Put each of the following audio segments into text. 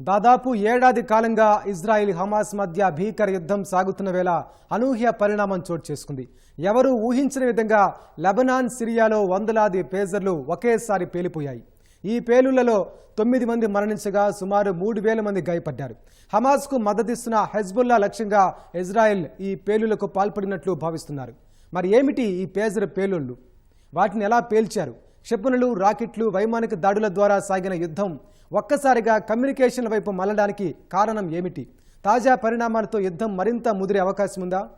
దాదాపు ఏడాది కాలంగా ఇజ్రాయిల్ హమాస్ మధ్య భీకర యుద్ధం సాగుతున్న వేళ అనూహ్య పరిణామం చోటు చేసుకుంది. ఎవరూ ఊహించిన విధంగా లెబనాన్ సిరియాలో వందలాది పేజర్లు ఒకేసారి పేలిపోయాయి. ఈ పేలుళ్ళలో తొమ్మిది మంది మరణించగా సుమారు మూడు వేల మంది గాయపడ్డారు. హమాస్కు మద్దతిస్తున్న హెజ్బుల్లా లక్ష్యంగా ఇజ్రాయెల్ ఈ పేలులకు పాల్పడినట్లు భావిస్తున్నారు. మరి ఏమిటి ఈ పేజర్ పేలుళ్ళు వాటిని ఎలా పేల్చారు? క్షిపణులు రాకెట్లు వైమానిక దాడుల ద్వారా సాగిన యుద్ధం ఒక్కసారిగా కమ్యూనికేషన్ల వైపు మళ్ళడానికి కారణం ఏమిటి? తాజా పరిణామాలతో యుద్ధం మరింత ముదిరే అవకాశం ఉందా?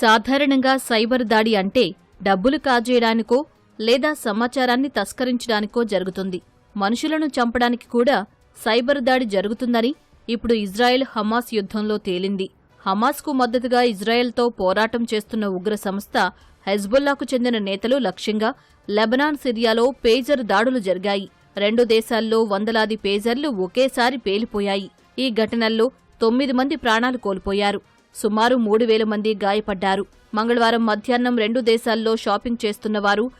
సాధారణంగా సైబర్ దాడి అంటే డబ్బులు కాజేయడానికో లేదా సమాచారాన్ని తస్కరించడానికో జరుగుతుంది. మనుషులను చంపడానికి కూడా సైబర్ దాడి జరుగుతుందని ఇప్పుడు ఇజ్రాయెల్ హమాస్ యుద్ధంలో తేలింది. హమాస్కు మద్దతుగా ఇజ్రాయెల్తో పోరాటం చేస్తున్న ఉగ్ర సంస్థ హెజ్బుల్లాకు చెందిన నేతలు లక్ష్యంగా లెబనాన్ సిరియాలో పేజర్ దాడులు జరిగాయి. రెండు దేశాల్లో వందలాది పేజర్లు ఒకేసారి పేలిపోయాయి. ఈ ఘటనల్లో తొమ్మిది మంది ప్రాణాలు కోల్పోయారు. సుమారు మూడు వేల మంది గాయపడ్డారు. మంగళవారం మధ్యాహ్నం రెండు దేశాల్లో షాపింగ్ చేస్తున్నవారు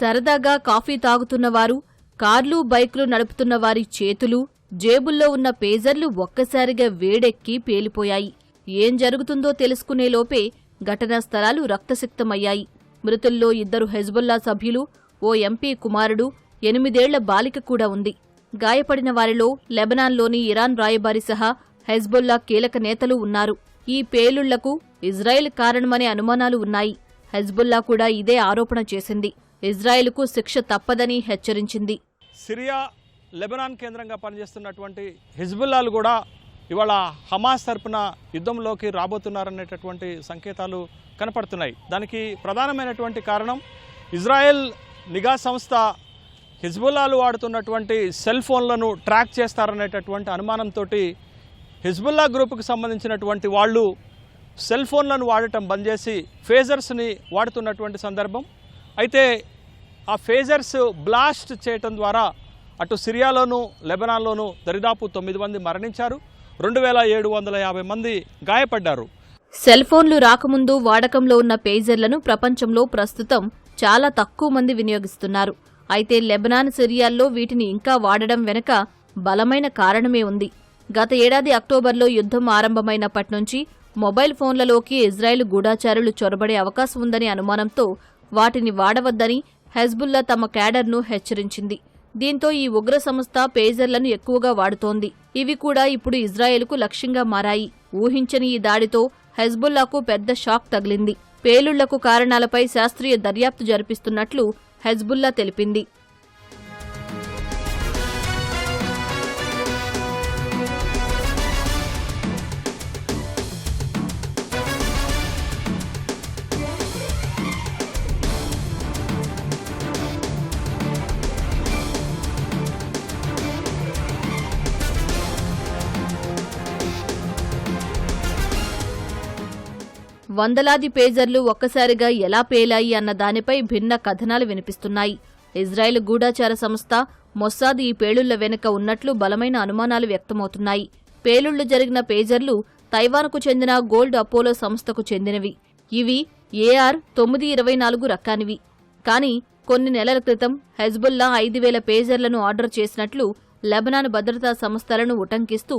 సరదాగా కాఫీ తాగుతున్నవారు కార్లు బైక్లు నడుపుతున్న వారి చేతులు జేబుల్లో ఉన్న పేజర్లు ఒక్కసారిగా వేడెక్కి పేలిపోయాయి. ఏం జరుగుతుందో తెలుసుకునే లోపే ఘటనా స్థలాలు రక్తసిక్తమయ్యాయి. మృతుల్లో ఇద్దరు హెజ్బుల్లా సభ్యులు ఓ ఎంపీ కుమారుడు ఎనిమిదేళ్ళ బాలిక కూడా ఉంది. గాయపడిన వారిలో లెబనాన్లోని ఇరాన్ రాయబారి సహా హెజ్బుల్లా కీలక నేతలు ఉన్నారు. ఈ పేలుళ్ళకు ఇజ్రాయెల్ కారణమనే అనుమానాలు ఉన్నాయి. హెజ్బుల్లా కూడా ఇదే ఆరోపణ చేసింది. ఇజ్రాయెల్కు శిక్ష తప్పదని హెచ్చరించింది. సిరియా లెబనాన్ కేంద్రంగా పనిచేస్తున్నటువంటి హిజ్బుల్లాలు కూడా ఇవాళ హమాస్ తరపున యుద్ధంలోకి రాబోతున్నారనేటటువంటి సంకేతాలు కనపడుతున్నాయి. దానికి ప్రధానమైనటువంటి కారణం ఇజ్రాయెల్ నిఘా సంస్థ హిజ్బుల్లాలు వాడుతున్నటువంటి సెల్ ఫోన్లను ట్రాక్ చేస్తారనేటటువంటి అనుమానంతో హిజ్బుల్లా గ్రూప్కు సంబంధించినటువంటి వాళ్ళు సెల్ ఫోన్లను వాడటం బంద్ చేసి ఫేజర్స్ని వాడుతున్నటువంటి సందర్భం. అయితే ఆ ఫేజర్స్ బ్లాస్ట్ చేయటం ద్వారా అటు సిరియాలోనూ లెబనాన్లోనూ దరిదాపు తొమ్మిది మంది మరణించారు. రెండు వేల ఏడు వందల యాభై మంది గాయపడ్డారు. సెల్ ఫోన్లు రాకముందు వాడకంలో ఉన్న పేజర్లను ప్రపంచంలో ప్రస్తుతం చాలా తక్కువ మంది వినియోగిస్తున్నారు. అయితే లెబనాన్ సిరియాల్లో వీటిని ఇంకా వాడడం వెనుక బలమైన కారణమే ఉంది. గత ఏడాది అక్టోబర్లో యుద్ధం ఆరంభమైనప్పటి నుంచి మొబైల్ ఫోన్లలోకి ఇజ్రాయెల్ గూఢాచారులు చొరబడే అవకాశం ఉందని అనుమానంతో వాటిని వాడవద్దని హెజ్బుల్లా తమ క్యాడర్ను హెచ్చరించింది. దీంతో ఈ ఉగ్ర సంస్థ పేజర్లను ఎక్కువగా వాడుతోంది. ఇవి కూడా ఇప్పుడు ఇజ్రాయెల్కు లక్ష్యంగా మారాయి. ఊహించని ఈ దాడితో హెజ్బుల్లాకు పెద్ద షాక్ తగిలింది. పేలుళ్ళకు కారణాలపై శాస్త్రీయ దర్యాప్తు జరిపిస్తున్నట్లు హెజ్బుల్లా తెలిపింది. వందలాది పేజర్లు ఒక్కసారిగా ఎలా పేలాయి అన్న దానిపై భిన్న కథనాలు వినిపిస్తున్నాయి. ఇజ్రాయెల్ గూఢాచార సంస్థ మొస్సాద్ ఈ పేలుళ్ళ వెనుక ఉన్నట్లు బలమైన అనుమానాలు వ్యక్తమవుతున్నాయి. పేలుళ్ళు జరిగిన పేజర్లు తైవాన్కు చెందిన గోల్డ్ అపోలో సంస్థకు చెందినవి. ఇవి ఏఆర్ తొమ్మిది ఇరవై నాలుగు రకానివి. కానీ కొన్ని నెలల క్రితం హెజ్బుల్లా ఐదు వేల పేజర్లను ఆర్డర్ చేసినట్లు లెబనాన్ భద్రతా సంస్థలను ఉటంకిస్తూ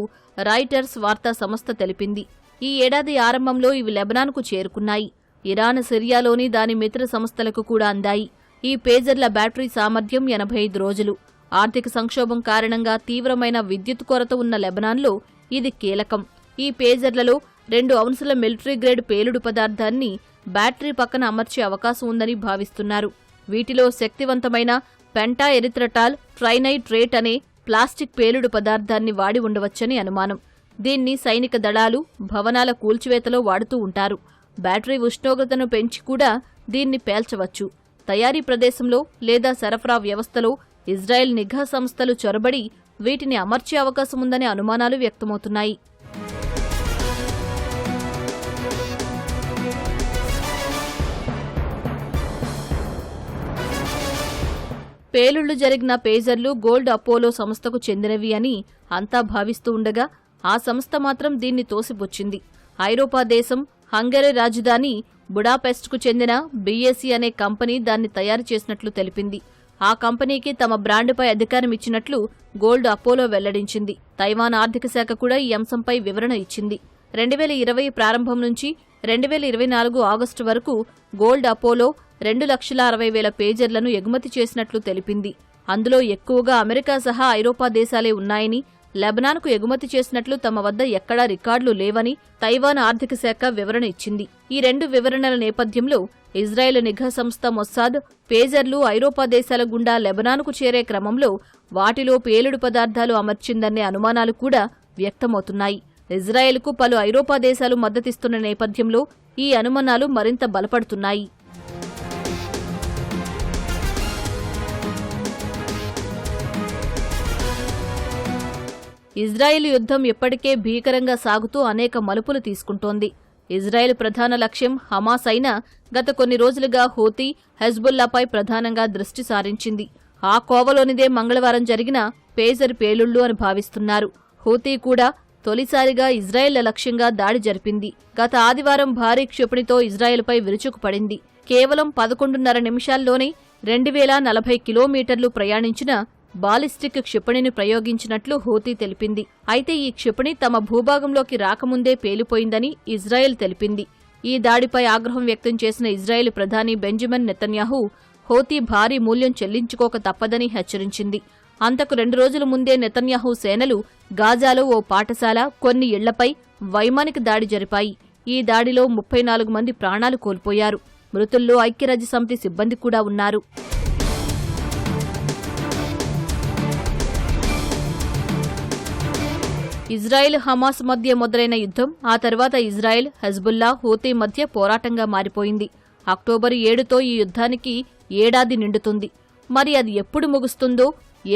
రాయిటర్స్ వార్తా సంస్థ తెలిపింది. ఈ ఏడాది ఆరంభంలో ఇవి లెబనాన్కు చేరుకున్నాయి. ఇరాన్ సిరియాలోని దాని మిత్ర సంస్థలకు కూడా అందాయి. ఈ పేజర్ల బ్యాటరీ సామర్థ్యం ఎనభై ఐదు రోజులు. ఆర్థిక సంక్షోభం కారణంగా తీవ్రమైన విద్యుత్ కొరత ఉన్న లెబనాన్లో ఇది కీలకం. ఈ పేజర్లలో రెండు ఔన్సుల మిలిటరీ గ్రేడ్ పేలుడు పదార్థాన్ని బ్యాటరీ పక్కన అమర్చే అవకాశం ఉందని భావిస్తున్నారు. వీటిలో శక్తివంతమైన పెంటా ఎరిత్రటాల్ ట్రైనైట్రేట్ అనే ప్లాస్టిక్ పేలుడు పదార్థాన్ని వాడి ఉండవచ్చని అనుమానం. దీన్ని సైనిక దళాలు భవనాల కూల్చివేతలో వాడుతూ ఉంటారు. బ్యాటరీ ఉష్ణోగ్రతను పెంచి కూడా దీన్ని పేల్చవచ్చు. తయారీ ప్రదేశంలో లేదా సరఫరా వ్యవస్థలో ఇజ్రాయెల్ నిఘా సంస్థలు చొరబడి వీటిని అమర్చే అవకాశముందనే అనుమానాలు వ్యక్తమవుతున్నాయి. పేలుళ్ళు జరిగిన పేజర్లు గోల్డ్ అపోలో సంస్థకు చెందినవి అని అంతా భావిస్తూ ఉండగా ఆ సంస్థ మాత్రం దీన్ని తోసిపుచ్చింది. ఐరోపా దేశం హంగరీ రాజధాని బుడాపెస్ట్కు చెందిన బీఎస్సీ అనే కంపెనీ దాన్ని తయారు చేసినట్లు తెలిపింది. ఆ కంపెనీకి తమ బ్రాండ్పై అధికారం ఇచ్చినట్లు గోల్డ్ అపోలో వెల్లడించింది. తైవాన్ ఆర్థిక శాఖ కూడా ఈ అంశంపై వివరణ ఇచ్చింది. రెండు వేల ఇరవై ప్రారంభం నుంచి రెండు వేల ఇరవై నాలుగు ఆగస్టు వరకు గోల్డ్ అపోలో రెండు లక్షల అరవై వేల పేజర్లను ఎగుమతి చేసినట్లు తెలిపింది. అందులో ఎక్కువగా అమెరికా సహా ఐరోపా దేశాలే ఉన్నాయని లెబనాన్కు ఎగుమతి చేసినట్లు తమ వద్ద ఎక్కడా రికార్డులు లేవని తైవాన్ ఆర్థిక శాఖ వివరణ ఇచ్చింది. ఈ రెండు వివరణల నేపథ్యంలో ఇజ్రాయెల్ నిఘా సంస్థ మొస్సాద్ పేజర్లు ఐరోపా దేశాల గుండా లెబనాన్కు చేరే క్రమంలో వాటిలో పేలుడు పదార్థాలు అమర్చిందనే అనుమానాలు కూడా వ్యక్తమవుతున్నాయి. ఇజ్రాయెల్కు పలు ఐరోపా దేశాలు మద్దతిస్తున్న నేపథ్యంలో ఈ అనుమానాలు మరింత బలపడుతున్నాయి. ఇజ్రాయెల్ యుద్ధం ఇప్పటికే భీకరంగా సాగుతూ అనేక మలుపులు తీసుకుంటోంది. ఇజ్రాయెల్ ప్రధాన లక్ష్యం హమాస్ అయినా గత కొన్ని రోజులుగా హోతీ హెజ్బుల్లాపై ప్రధానంగా దృష్టి సారించింది. ఆ కోవలోనిదే మంగళవారం జరిగిన పేజర్ పేలుళ్ళు అని భావిస్తున్నారు. హోతీ కూడా తొలిసారిగా ఇజ్రాయెల్ల లక్ష్యంగా దాడి జరిపింది. గత ఆదివారం భారీ క్షిపణితో ఇజ్రాయెల్పై విరుచుకుపడింది. కేవలం పదకొండున్నర నిమిషాల్లోనే రెండు వేల నలభై కిలోమీటర్లు ప్రయాణించిన బాలిస్టిక్ క్షిపణిని ప్రయోగించినట్లు హోతీ తెలిపింది. అయితే ఈ క్షిపణి తమ భూభాగంలోకి రాకముందే పేలిపోయిందని ఇజ్రాయెల్ తెలిపింది. ఈ దాడిపై ఆగ్రహం వ్యక్తం చేసిన ఇజ్రాయెల్ ప్రధాని బెంజమిన్ నెతన్యాహు హోతీ భారీ మూల్యం చెల్లించుకోక తప్పదని హెచ్చరించింది. అంతకు రెండు రోజుల ముందే నెతన్యాహు సేనలు గాజాలో ఓ పాఠశాల కొన్ని ఇళ్ళపై వైమానిక దాడి జరిపాయి. ఈ దాడిలో ముప్పై నాలుగు మంది ప్రాణాలు కోల్పోయారు. మృతుల్లో ఐక్యరాజ్యసమితి సిబ్బంది కూడా ఉన్నారు. ఇజ్రాయెల్ హమాస్ మధ్య మొదలైన యుద్ధం ఆ తర్వాత ఇజ్రాయెల్ హెజ్బుల్లా హూతీ మధ్య పోరాటంగా మారిపోయింది. అక్టోబర్ ఏడుతో ఈ యుద్ధానికి ఏడాది నిండుతుంది. మరి అది ఎప్పుడు ముగుస్తుందో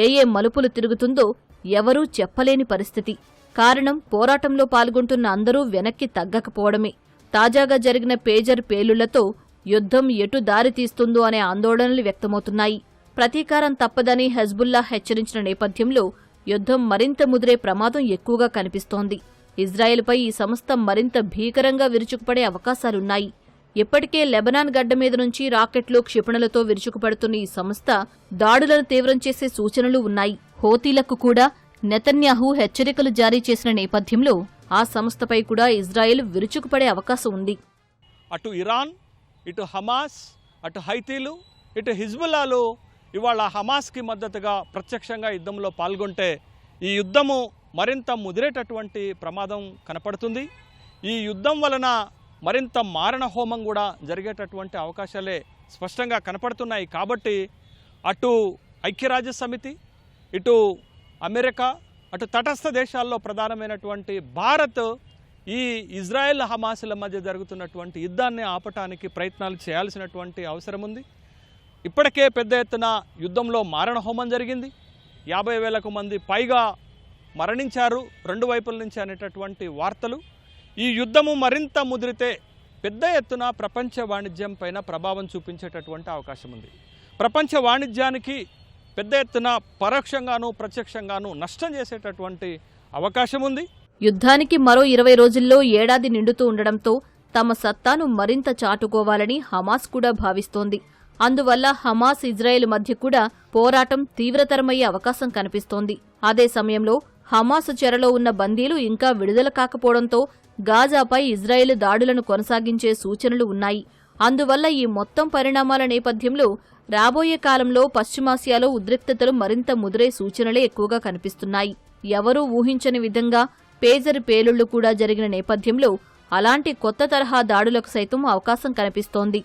ఏ ఏ మలుపులు తిరుగుతుందో ఎవరూ చెప్పలేని పరిస్థితి. కారణం పోరాటంలో పాల్గొంటున్న అందరూ వెనక్కి తగ్గకపోవడమే. తాజాగా జరిగిన పేజర్ పేలుళ్ళతో యుద్ధం ఎటు దారి తీస్తుందో అనే ఆందోళనలు వ్యక్తమవుతున్నాయి. ప్రతీకారం తప్పదని హెజ్బుల్లా హెచ్చరించిన నేపథ్యంలో యుద్ధం మరింత ముదిరే ప్రమాదం ఎక్కువగా కనిపిస్తోంది. ఇజ్రాయెల్పై ఈ సంస్థ మరింత భీకరంగా విరుచుకుపడే అవకాశాలున్నాయి. ఇప్పటికే లెబనాన్ గడ్డ మీద నుంచి రాకెట్లు క్షిపణులతో విరుచుకుపడుతున్న ఈ సంస్థ దాడులను తీవ్రం చేసే సూచనలు ఉన్నాయి. హోతీలకు కూడా నెతన్యాహు హెచ్చరికలు జారీ చేసిన నేపథ్యంలో ఆ సంస్థపై కూడా ఇజ్రాయెల్ విరుచుకుపడే అవకాశం ఉంది. అటు ఇరాన్ ఇటు హమాస్ అటు హైతీలు ఇటు హిజ్బుల్లాలో ఇవాళ హమాస్కి మద్దతుగా ప్రత్యక్షంగా యుద్ధంలో పాల్గొంటే ఈ యుద్ధము మరింత ముదిరేటటువంటి ప్రమాదం కనపడుతుంది. ఈ యుద్ధం వలన మరింత మారణ హోమం కూడా జరిగేటటువంటి అవకాశాలే స్పష్టంగా కనపడుతున్నాయి. కాబట్టి అటు ఐక్యరాజ్య సమితి ఇటు అమెరికా అటు తటస్థ దేశాల్లో ప్రధానమైనటువంటి భారత్ ఈ ఇజ్రాయెల్ హమాసుల మధ్య జరుగుతున్నటువంటి యుద్ధాన్ని ఆపటానికి ప్రయత్నాలు చేయాల్సినటువంటి అవసరం ఉంది ఇప్పటికే పెద్ద ఎత్తున యుద్ధంలో మారణహోమం జరిగింది. యాభై వేలకు మంది పైగా మరణించారు రెండు వైపుల నుంచి అనేటటువంటి వార్తలు. ఈ యుద్ధము మరింత ముదిరితే పెద్ద ఎత్తున ప్రపంచ వాణిజ్యం పైన ప్రభావం చూపించేటటువంటి అవకాశం ఉంది. ప్రపంచ వాణిజ్యానికి పెద్ద ఎత్తున పరోక్షంగాను ప్రత్యక్షంగాను నష్టం చేసేటటువంటి అవకాశం ఉంది. యుద్ధానికి మరో ఇరవై రోజుల్లో ఏడాది నిండుతూ ఉండడంతో తమ సత్తాను మరింత చాటుకోవాలని హమాస్ కూడా భావిస్తోంది. అందువల్ల హమాస్ ఇజ్రాయెల్ మధ్య కూడా పోరాటం తీవ్రతరమయ్యే అవకాశం కనిపిస్తోంది. అదే సమయంలో హమాస్ చెరలో ఉన్న బందీలు ఇంకా విడుదల కాకపోవడంతో గాజాపై ఇజ్రాయెల్ దాడులను కొనసాగించే సూచనలు ఉన్నాయి. అందువల్ల ఈ మొత్తం పరిణామాల నేపథ్యంలో రాబోయే కాలంలో పశ్చిమాసియాలో ఉద్రిక్తతలు మరింత ముదిరే సూచనలే ఎక్కువగా కనిపిస్తున్నాయి. ఎవరూ ఊహించని విధంగా పేజర్ పేలుళ్ళు కూడా జరిగిన నేపథ్యంలో అలాంటి కొత్త తరహా దాడులకు సైతం అవకాశం కనిపిస్తోంది.